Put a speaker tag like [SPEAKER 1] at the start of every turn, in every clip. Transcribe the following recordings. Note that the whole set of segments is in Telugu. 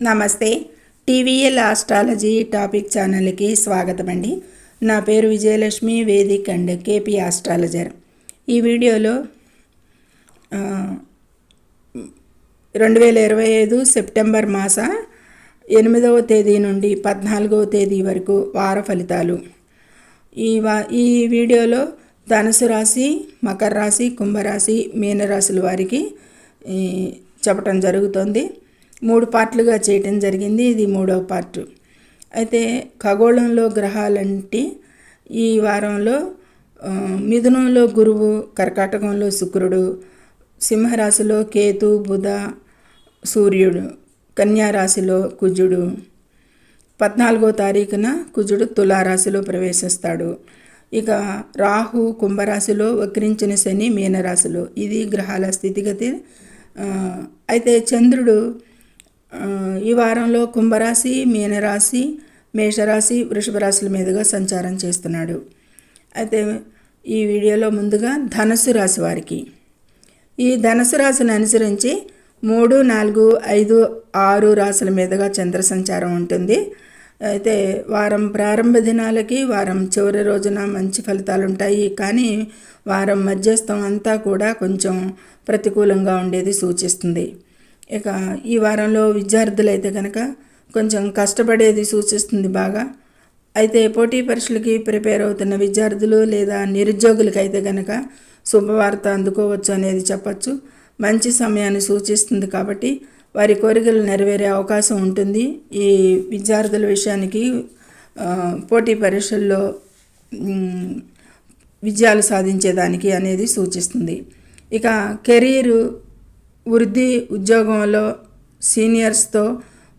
[SPEAKER 1] నమస్తే టీవీఎల్ ఆస్ట్రాలజీ టాపిక్ ఛానల్కి స్వాగతం అండి నా పేరు Vijayalakshmi Vedic and KP astrologer. ఈ వీడియోలో రెండు వేల ఇరవై ఐదు సెప్టెంబర్ మాస ఎనిమిదవ తేదీ నుండి పద్నాలుగవ తేదీ వరకు వార ఫలితాలు. ఈ వా ఈ వీడియోలో ధనుసు రాశి మకర రాశి కుంభరాశి మీనరాశుల వారికి చెప్పటం జరుగుతుంది. మూడు పార్ట్లుగా చేయటం జరిగింది. ఇది మూడవ పార్ట్. అయితే ఖగోళంలో గ్రహాలంటే ఈ వారంలో మిథునంలో గురువు కర్కాటకంలో శుక్రుడు సింహరాశిలో కేతు బుధ సూర్యుడు కన్యారాశిలో కుజుడు పద్నాలుగో తారీఖున కుజుడు తులారాశిలో ప్రవేశిస్తాడు. ఇక రాహు కుంభరాశిలో వక్రించిన శని మీనరాశిలో. ఇది గ్రహాల స్థితిగతి. అయితే చంద్రుడు ఈ వారంలో కుంభరాశి మీనరాశి మేషరాశి వృషభ రాశుల మీదుగా సంచారం చేస్తున్నాడు. అయితే ఈ వీడియోలో ముందుగా ధనుసు రాశి వారికి. ఈ ధనుసు రాశిని అనుసరించి మూడు నాలుగు ఐదు ఆరు రాశుల మీదుగా చంద్ర సంచారం ఉంటుంది. అయితే వారం ప్రారంభ దినాలకి వారం చివరి రోజున మంచి ఫలితాలు ఉంటాయి. కానీ వారం మధ్యస్థం అంతా కూడా కొంచెం ప్రతికూలంగా ఉండేది సూచిస్తుంది. ఇక ఈ వారంలో విద్యార్థులు అయితే కనుక కొంచెం కష్టపడేది సూచిస్తుంది బాగా. అయితే పోటీ పరీక్షలకి ప్రిపేర్ అవుతున్న విద్యార్థులు లేదా నిరుద్యోగులకైతే కనుక శుభవార్త అందుకోవచ్చు అనేది చెప్పచ్చు. మంచి సమయాన్ని సూచిస్తుంది కాబట్టి వారి కోరికలు నెరవేరే అవకాశం ఉంటుంది. ఈ విద్యార్థుల విషయానికి పోటీ పరీక్షల్లో విజయాలు సాధించేదానికి అనేది సూచిస్తుంది. ఇక కెరీరు వృద్ధి ఉద్యోగంలో సీనియర్స్తో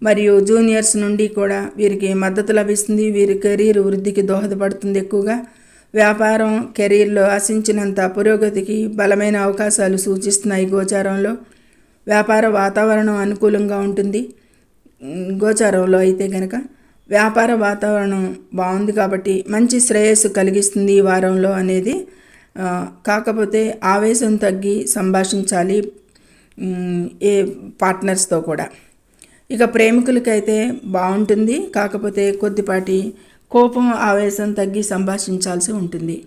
[SPEAKER 1] మరియు జూనియర్స్ నుండి కూడా వీరికి మద్దతు లభిస్తుంది. వీరి కెరీర్ వృద్ధికి దోహదపడుతుంది. ఎక్కువగా వ్యాపారం కెరీర్లో ఆశించినంత పురోగతికి బలమైన అవకాశాలు సూచిస్తున్నాయి. గోచారంలో వ్యాపార వాతావరణం అనుకూలంగా ఉంటుంది. గోచారంలో అయితే కనుక వ్యాపార వాతావరణం బాగుంది కాబట్టి మంచి శ్రేయస్సు కలిగిస్తుంది ఈ వారంలో అనేది కాకపోతే ఆవేశం తగ్గి సంభాషించాలి. ఏ పార్ట్నర్స్తో కూడా. ఇక ప్రేమికులకైతే బాగుంటుంది కాకపోతే కొద్దిపాటి కోపం ఆవేశం తగ్గి సంభాషించాల్సి ఉంటుంది.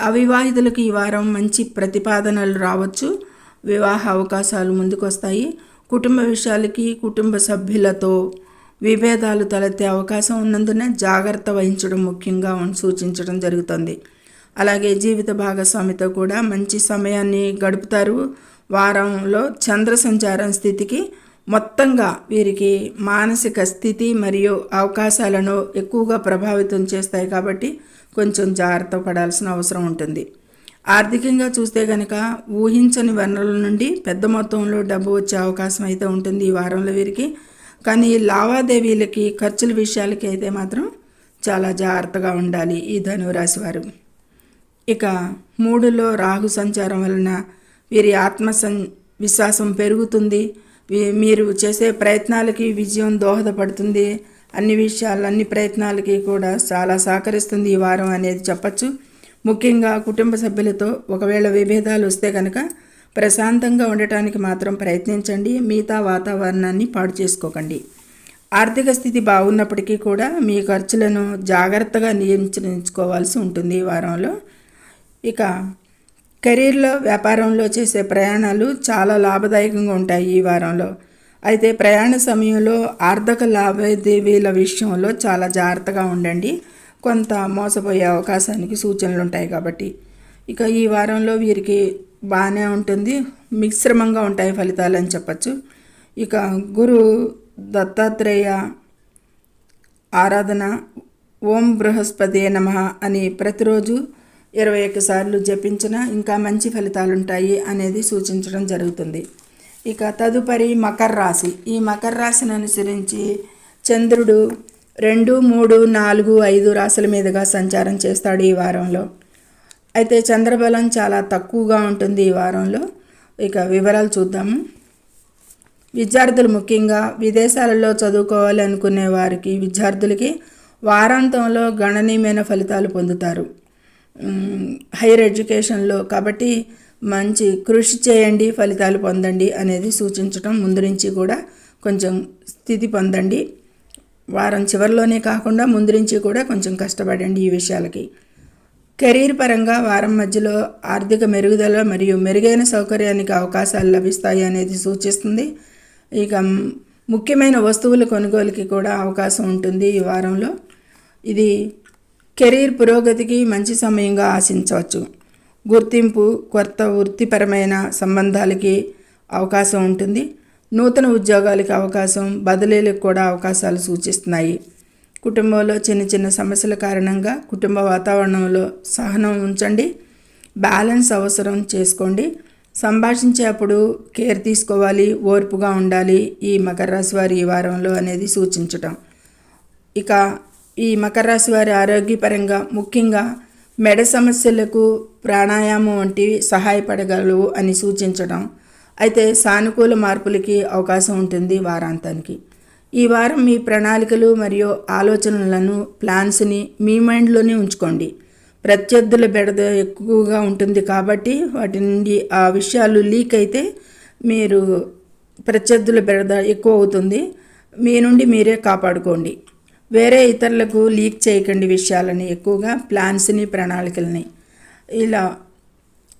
[SPEAKER 1] అవివాహితులకు ఈ వారం మంచి ప్రతిపాదనలు రావచ్చు వివాహ అవకాశాలు ముందుకొస్తాయి. కుటుంబ విషయాలకి కుటుంబ సభ్యులతో విభేదాలు తలెత్తే అవకాశం ఉన్నందున జాగ్రత్త వహించడం ముఖ్యంగా సూచించడం జరుగుతుంది. అలాగే జీవిత భాగస్వామితో కూడా మంచి సమయాన్ని గడుపుతారు. వారంలో చంద్ర సంచారం స్థితికి మొత్తంగా వీరికి మానసిక స్థితి మరియు అవకాశాలను ఎక్కువగా ప్రభావితం చేస్తాయి కాబట్టి కొంచెం జాగ్రత్త పడాల్సిన అవసరం ఉంటుంది. ఆర్థికంగా చూస్తే కనుక ఊహించని వనరుల నుండి పెద్ద మొత్తంలో డబ్బు వచ్చే అవకాశం అయితే ఉంటుంది ఈ వారంలో వీరికి. కానీ లావాదేవీలకి ఖర్చుల విషయాలకి అయితే మాత్రం చాలా జాగ్రత్తగా ఉండాలి ఈ ధనురాశి వారు. ఇక మూడులో రాహు సంచారం వలన వీరి ఆత్మ సం విశ్వాసం పెరుగుతుంది. మీరు చేసే ప్రయత్నాలకి విజయం దోహదపడుతుంది. అన్ని విషయాలు అన్ని ప్రయత్నాలకి కూడా చాలా సహకరిస్తుంది ఈ వారం అనేది చెప్పచ్చు. ముఖ్యంగా కుటుంబ సభ్యులతో ఒకవేళ విభేదాలు వస్తే కనుక ప్రశాంతంగా ఉండటానికి మాత్రం ప్రయత్నించండి. మిగతా వాతావరణాన్ని పాడు చేసుకోకండి. ఆర్థిక స్థితి బాగున్నప్పటికీ కూడా మీ ఖర్చులను జాగ్రత్తగా నియంత్రించుకోవాల్సి ఉంటుంది ఈ వారంలో. ఇక కెరీర్లో వ్యాపారంలో చేసే ప్రయాణాలు చాలా లాభదాయకంగా ఉంటాయి ఈ వారంలో. అయితే ప్రయాణ సమయంలో ఆర్థిక లావాదేవీల విషయంలో చాలా జాగ్రత్తగా ఉండండి. కొంత మోసపోయే అవకాశానికి సూచనలు ఉంటాయి కాబట్టి. ఇక ఈ వారంలో వీరికి బాగానే ఉంటుంది. మిశ్రమంగా ఉంటాయి ఫలితాలు అని చెప్పచ్చు. ఇక గురు దత్తాత్రేయ ఆరాధన ఓం బృహస్పతి నమ అని ప్రతిరోజు ఇరవై ఒక్క సార్లు జపించిన ఇంకా మంచి ఫలితాలు ఉంటాయి అనేది సూచించడం జరుగుతుంది. ఇక తదుపరి మకర రాశి. ఈ మకర రాశిని అనుసరించి చంద్రుడు రెండు మూడు నాలుగు ఐదు రాశుల మీదుగా సంచారం చేస్తాడు ఈ వారంలో. అయితే చంద్రబలం చాలా తక్కువగా ఉంటుంది ఈ వారంలో. ఇక వివరాలు చూద్దాము. విద్యార్థులు ముఖ్యంగా విదేశాలలో చదువుకోవాలి అనుకునే వారికి విద్యార్థులకి వారాంతంలో గణనీయమైన ఫలితాలు పొందుతారు. హైయర్ ఎడ్యుకేషన్లో కాబట్టి మంచి కృషి చేయండి ఫలితాలు పొందండి అనేది సూచించడం ముందు నుంచి కూడా కొంచెం స్థితి పొందండి. వారం చివరిలోనే కాకుండా ముందు నుంచి కూడా కొంచెం కష్టపడండి ఈ విషయాలకి. కెరీర్ పరంగా వారం మధ్యలో ఆర్థిక మెరుగుదల మరియు మెరుగైన సౌకర్యానికి అవకాశాలు లభిస్తాయి అనేది సూచిస్తుంది. ఇక ముఖ్యమైన వస్తువుల కొనుగోలుకి కూడా అవకాశం ఉంటుంది ఈ వారంలో. ఇది కెరీర్ పురోగతికి మంచి సమయంగా ఆశించవచ్చు. గుర్తింపు కొత్త వృత్తిపరమైన సంబంధాలకి అవకాశం ఉంటుంది. నూతన ఉద్యోగాలకి అవకాశం బదిలీలకు కూడా అవకాశాలు సూచిస్తున్నాయి. కుటుంబంలో చిన్న చిన్న సమస్యల కారణంగా కుటుంబ వాతావరణంలో సహనం ఉంచండి. బ్యాలెన్స్ అవసరం చేసుకోండి. సంభాషించేప్పుడు కేర్ తీసుకోవాలి ఓర్పుగా ఉండాలి. ఈ మకర రాశి వారి ఈ వారంలో అనేది సూచించటం. ఇక ఈ మకర రాశి వారి ఆరోగ్యపరంగా ముఖ్యంగా మెడ సమస్యలకు ప్రాణాయామం వంటివి సహాయపడగలవు అని సూచించడం. అయితే సానుకూల మార్పులకి అవకాశం ఉంటుంది వారాంతానికి. ఈ వారం మీ ప్రణాళికలు మరియు ఆలోచనలను ప్లాన్స్ని మీ మైండ్లోనే ఉంచుకోండి. ప్రత్యర్థుల బెడద ఎక్కువగా ఉంటుంది కాబట్టి వాటి నుండి ఆ విషయాలు లీక్ అయితే మీరు ప్రత్యర్థుల బెడద ఎక్కువ అవుతుంది. మీ నుండి మీరే కాపాడుకోండి. వేరే ఇతరులకు లీక్ చేయకండి విషయాలని ఎక్కువగా ప్లాన్స్ని ప్రణాళికలని. ఇలా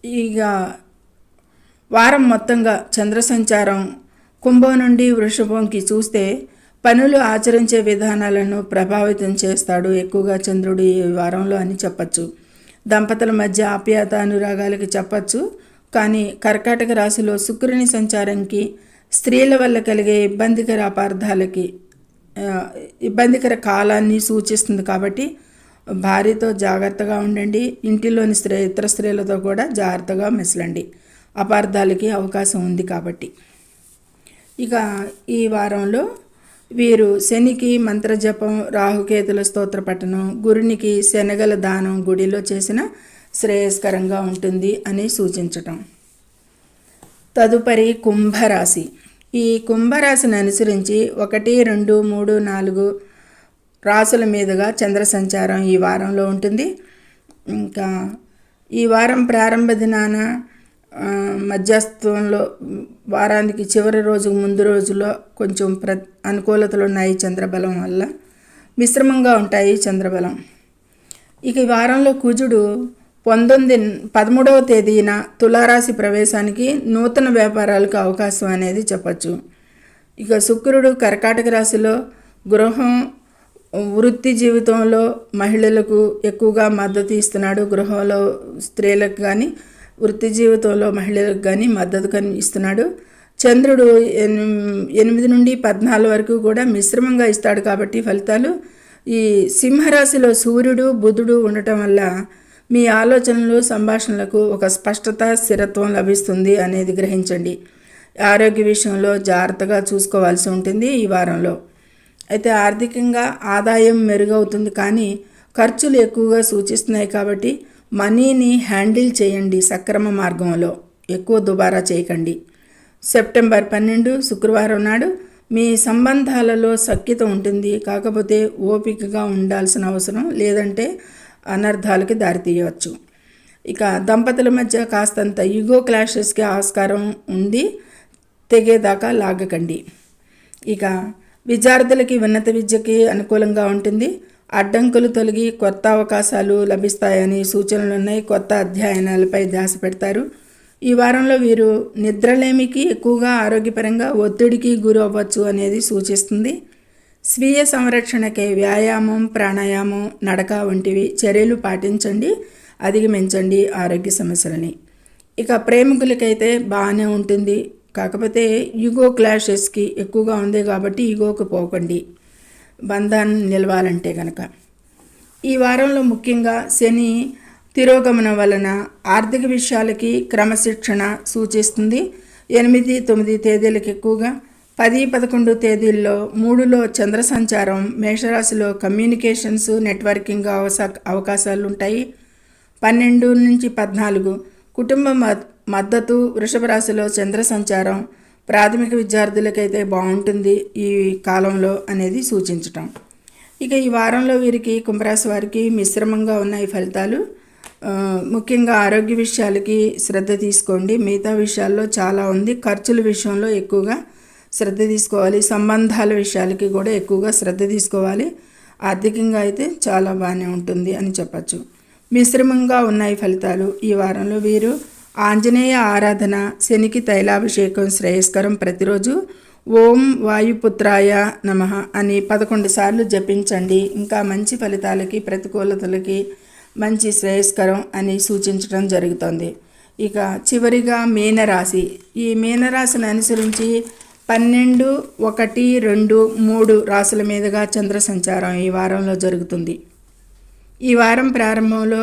[SPEAKER 1] ఇక వారం మొత్తంగా చంద్ర సంచారం కుంభం నుండి వృషభంకి చూస్తే పనులు ఆచరించే విధానాలను ప్రభావితం చేస్తాడు ఎక్కువగా చంద్రుడు ఈ వారంలో అని చెప్పచ్చు. దంపతుల మధ్య ఆప్యాయత అనురాగాలకి చెప్పచ్చు. కానీ కర్కాటక రాశిలో శుక్రుని సంచారంకి స్త్రీల వల్ల కలిగే ఇబ్బందికర అపార్థాలకి ఇబ్బందికర కాలాన్ని సూచిస్తుంది కాబట్టి భార్యతో జాగ్రత్తగా ఉండండి. ఇంటిలోని స్త్రీ ఇతర స్త్రీలతో కూడా జాగ్రత్తగా మెసలండి. అపార్థాలకి అవకాశం ఉంది కాబట్టి. ఇక ఈ వారంలో వీరు శనికి మంత్రజపం రాహుకేతుల స్తోత్ర పఠనం గురునికి శనగల దానం గుడిలో చేసిన శ్రేయస్కరంగా ఉంటుంది అని సూచించటం. తదుపరి కుంభరాశి. ఈ కుంభరాశిని అనుసరించి ఒకటి రెండు మూడు నాలుగు రాసుల మీదుగా చంద్ర సంచారం ఈ వారంలో ఉంటుంది. ఇంకా ఈ వారం ప్రారంభ దినాన మధ్యస్థంలో వారానికి చివరి రోజు ముందు రోజులో కొంచెం ప్ర అనుకూలతలు ఉన్నాయి చంద్రబలం వల్ల. మిశ్రమంగా ఉంటాయి చంద్రబలం. ఇక ఈ వారంలో కుజుడు పంతొమ్మిది పదమూడవ తేదీన తులారాశి ప్రవేశానికి నూతన వ్యాపారాలకు అవకాశం అనేది చెప్పచ్చు. ఇక శుక్రుడు కర్కాటక రాశిలో గృహం వృత్తి జీవితంలో మహిళలకు ఎక్కువగా మద్దతు ఇస్తున్నాడు. గృహంలో స్త్రీలకు కానీ వృత్తి జీవితంలో మహిళలకు కానీ మద్దతు కానీ ఇస్తున్నాడు. చంద్రుడు ఎనిమిది నుండి పద్నాలుగు వరకు కూడా మిశ్రమంగా ఇస్తాడు కాబట్టి ఫలితాలు ఈ సింహరాశిలో సూర్యుడు బుధుడు ఉండటం వల్ల మీ ఆలోచనలు సంభాషణలకు ఒక స్పష్టత స్థిరత్వం లభిస్తుంది అనేది గ్రహించండి. ఆరోగ్య విషయంలో జాగ్రత్తగా చూసుకోవాల్సి ఉంటుంది ఈ వారంలో. అయితే ఆర్థికంగా ఆదాయం మెరుగవుతుంది కానీ ఖర్చులు ఎక్కువగా సూచిస్తున్నాయి కాబట్టి మనీని హ్యాండిల్ చేయండి సక్రమ మార్గంలో. ఎక్కువ దుబారా చేయకండి. సెప్టెంబర్ పన్నెండు శుక్రవారం నాడు మీ సంబంధాలలో సఖ్యత ఉంటుంది. కాకపోతే ఓపికగా ఉండాల్సిన అవసరం లేదంటే అనర్థాలకి దారితీయవచ్చు ఇక దంపతుల మధ్య కాస్తంత యుగో క్లాషెస్కి ఆస్కారం ఉంది. తెగేదాకా లాగకండి. ఇక విద్యార్థులకి ఉన్నత విద్యకి అనుకూలంగా ఉంటుంది. అడ్డంకులు తొలగి కొత్త అవకాశాలు లభిస్తాయని సూచనలు ఉన్నాయి. కొత్త అధ్యయనాలపై ధ్యాస పెడతారు. ఈ వారంలో వీరు నిద్రలేమికి ఎక్కువగా ఆరోగ్యపరంగా ఒత్తిడికి గురవ్వచ్చు అనేది సూచిస్తుంది. స్వీయ సంరక్షణకై వ్యాయామం ప్రాణాయామం నడక వంటివి చర్యలు పాటించండి అధిగమించండి ఆరోగ్య సమస్యలని. ఇక ప్రేమికులకైతే బాగానే ఉంటుంది. కాకపోతే ఈగో క్లాషెస్కి ఎక్కువగా ఉంది కాబట్టి ఈగోకి పోకండి. బంధాన్ని నిలవాలంటే కనుక ఈ వారంలో ముఖ్యంగా శని తిరోగమనం వలన ఆర్థిక విషయాలకి క్రమశిక్షణ సూచిస్తుంది. ఎనిమిది తొమ్మిది తేదీలకు ఎక్కువగా పది పదకొండు తేదీల్లో మూడులో చంద్ర సంచారం మేషరాశిలో కమ్యూనికేషన్స్ నెట్వర్కింగ్ అవకాశాలు ఉంటాయి పన్నెండు నుంచి పద్నాలుగు కుటుంబ మద్దతు వృషభ రాశిలో చంద్ర సంచారం ప్రాథమిక విద్యార్థులకైతే బాగుంటుంది ఈ కాలంలో అనేది సూచించటం. ఇక ఈ వారంలో వీరికి కుంభరాశి వారికి మిశ్రమంగా ఉన్నాయి ఫలితాలు. ముఖ్యంగా ఆరోగ్య విషయాలకి శ్రద్ధ తీసుకోండి. మిగతా విషయాల్లో చాలా ఉంది. ఖర్చుల విషయంలో ఎక్కువగా శ్రద్ధ తీసుకోవాలి. సంబంధాల విషయాలకి కూడా ఎక్కువగా శ్రద్ధ తీసుకోవాలి. ఆర్థికంగా అయితే చాలా బాగానే ఉంటుంది అని చెప్పచ్చు. మిశ్రమంగా ఉన్నాయి ఫలితాలు. ఈ వారంలో వీరు ఆంజనేయ ఆరాధన శనికి తైలాభిషేకం శ్రేయస్కరం ప్రతిరోజు ఓం వాయుపుత్రాయ నమ అని పదకొండు సార్లు జపించండి. ఇంకా మంచి ఫలితాలకి ప్రతికూలతలకి మంచి శ్రేయస్కరం అని సూచించడం జరుగుతుంది. ఇక చివరిగా మీనరాశి. ఈ మీనరాశిని అనుసరించి పన్నెండు ఒకటి రెండు మూడు రాసుల మీదుగా చంద్ర సంచారం ఈ వారంలో జరుగుతుంది. ఈ వారం ప్రారంభంలో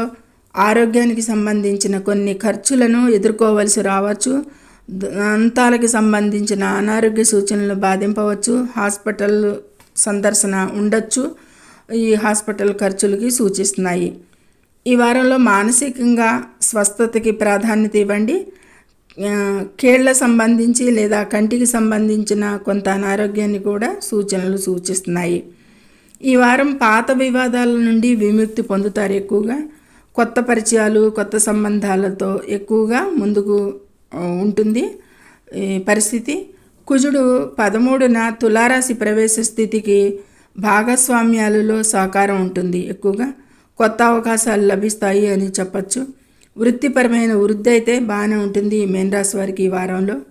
[SPEAKER 1] ఆరోగ్యానికి సంబంధించిన కొన్ని ఖర్చులను ఎదుర్కోవలసి రావచ్చు. దంతాలకు సంబంధించిన అనారోగ్య సూచనలు బాధింపవచ్చు. హాస్పిటల్ సందర్శన ఉండొచ్చు. ఈ హాస్పిటల్ ఖర్చులకి సూచిస్తున్నాయి. ఈ వారంలో మానసికంగా స్వస్థతకి ప్రాధాన్యత ఇవ్వండి. కేళ్ళ సంబంధించి లేదా కంటికి సంబంధించిన కొంత అనారోగ్యాన్ని కూడా సూచనలు సూచిస్తున్నాయి. ఈ వారం పాత వివాదాల నుండి విముక్తి పొందుతారు ఎక్కువగా. కొత్త పరిచయాలు కొత్త సంబంధాలతో ఎక్కువగా ముందుకు ఉంటుంది పరిస్థితి. కుజుడు పదమూడున తులారాశి ప్రవేశ స్థితికి భాగస్వామ్యాలలో సహకారం ఉంటుంది ఎక్కువగా. కొత్త అవకాశాలు లభిస్తాయి అని చెప్పచ్చు. వృత్తిపరమైన వృద్ధి అయితే బాగానే ఉంటుంది ఈ మేనరాశి వారికి ఈ వారంలో.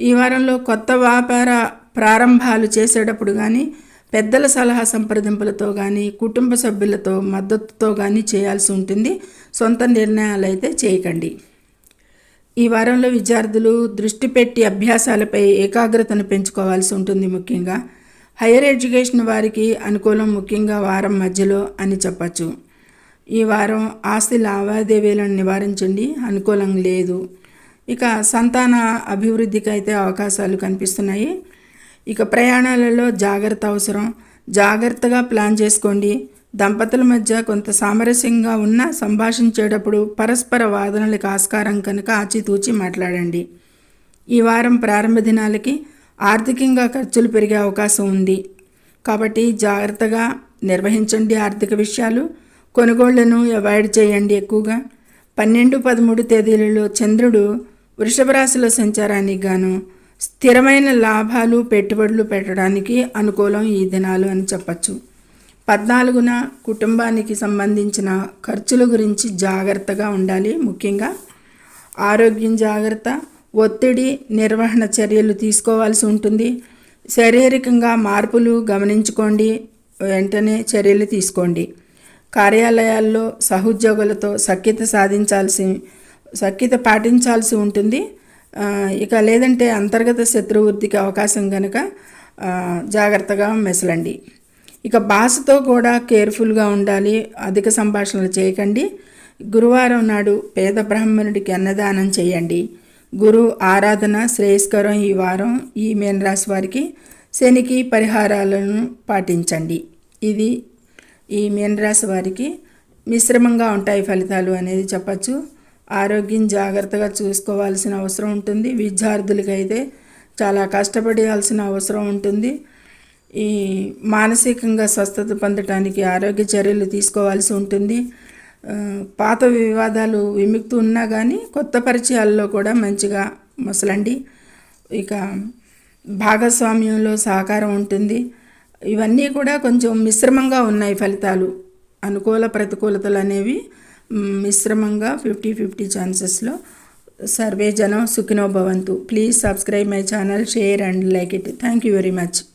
[SPEAKER 1] ఈ వారంలో కొత్త వ్యాపార ప్రారంభాలు చేసేటప్పుడు కానీ పెద్దల సలహా సంప్రదింపులతో కానీ కుటుంబ సభ్యులతో మద్దతుతో కానీ చేయాల్సి ఉంటుంది. సొంత నిర్ణయాలు అయితే చేయకండి. ఈ వారంలో విద్యార్థులు దృష్టి పెట్టి అభ్యాసాలపై ఏకాగ్రతను పెంచుకోవాల్సి ఉంటుంది ముఖ్యంగా. హైయర్ ఎడ్యుకేషన్ వారికి అనుకూలం ముఖ్యంగా వారం మధ్యలో అని చెప్పచ్చు. ఈ వారం ఆస్తి లావాదేవీలను నివారించండి. అనుకూలం లేదు. ఇక సంతాన అభివృద్ధికి అయితే అవకాశాలు కనిపిస్తున్నాయి. ఇక ప్రయాణాలలో జాగ్రత్త అవసరం. జాగ్రత్తగా ప్లాన్ చేసుకోండి. దంపతుల మధ్య కొంత సామరస్యంగా ఉన్న సంభాషించేటప్పుడు పరస్పర వాదనలకు ఆస్కారం కనుక ఆచితూచి మాట్లాడండి. ఈ వారం ప్రారంభ దినాలకి ఆర్థికంగా ఖర్చులు పెరిగే అవకాశం ఉంది. కాబట్టి జాగ్రత్తగా నిర్వహించండి ఆర్థిక విషయాలు. కొనుగోళ్ళను అవాయిడ్ చేయండి ఎక్కువగా. పన్నెండు పదమూడు తేదీలలో చంద్రుడు వృషభ రాశిలో సంచారానికి గాను స్థిరమైన లాభాలు పెట్టుబడులు పెట్టడానికి అనుకూలం ఈ దినాలు అని చెప్పచ్చు. పద్నాలుగున కుటుంబానికి సంబంధించిన ఖర్చుల గురించి జాగ్రత్తగా ఉండాలి ముఖ్యంగా. ఆరోగ్యం జాగ్రత్త ఒత్తిడి నిర్వహణ చర్యలు తీసుకోవాల్సి ఉంటుంది. శారీరకంగా మార్పులు గమనించుకోండి వెంటనే చర్యలు తీసుకోండి. కార్యాలయాల్లో సహోద్యోగులతో సఖ్యత సాధించాల్సి సఖ్యత పాటించాల్సి ఉంటుంది. ఇక లేదంటే అంతర్గత శత్రువృద్ధికి అవకాశం కనుక జాగ్రత్తగా మెసలండి. ఇక భాషతో కూడా కేర్ఫుల్గా ఉండాలి అధిక సంభాషణలు చేయకండి. గురువారం నాడు పేద బ్రాహ్మణుడికి అన్నదానం చేయండి. గురు ఆరాధన శ్రేయస్కరం ఈ వారం. ఈ మేనరాశి వారికి శనికి పరిహారాలను పాటించండి. ఇది ఈ మీనరాశి వారికి మిశ్రమంగా ఉంటాయి ఫలితాలు అనేది చెప్పచ్చు. ఆరోగ్యం జాగ్రత్తగా చూసుకోవాల్సిన అవసరం ఉంటుంది. విద్యార్థులకైతే చాలా కష్టపడాల్సిన అవసరం ఉంటుంది. ఈ మానసికంగా స్వస్థత పొందటానికి ఆరోగ్య చర్యలు తీసుకోవాల్సి ఉంటుంది. పాత వివాదాలు విముక్తి ఉన్నా కానీ కొత్త పరిచయాల్లో కూడా మంచిగా ముసలండి. ఇక భాగస్వామ్యంలో సహకారం ఉంటుంది. ఇవన్నీ కూడా కొంచెం మిశ్రమంగా ఉన్నాయి ఫలితాలు. అనుకూల ప్రతికూలతలు అనేవి మిశ్రమంగా ఫిఫ్టీ ఫిఫ్టీ ఛాన్సెస్లో. సర్వే జనం సుఖినో భవంతు. Please subscribe my channel share and like it. Thank you very much.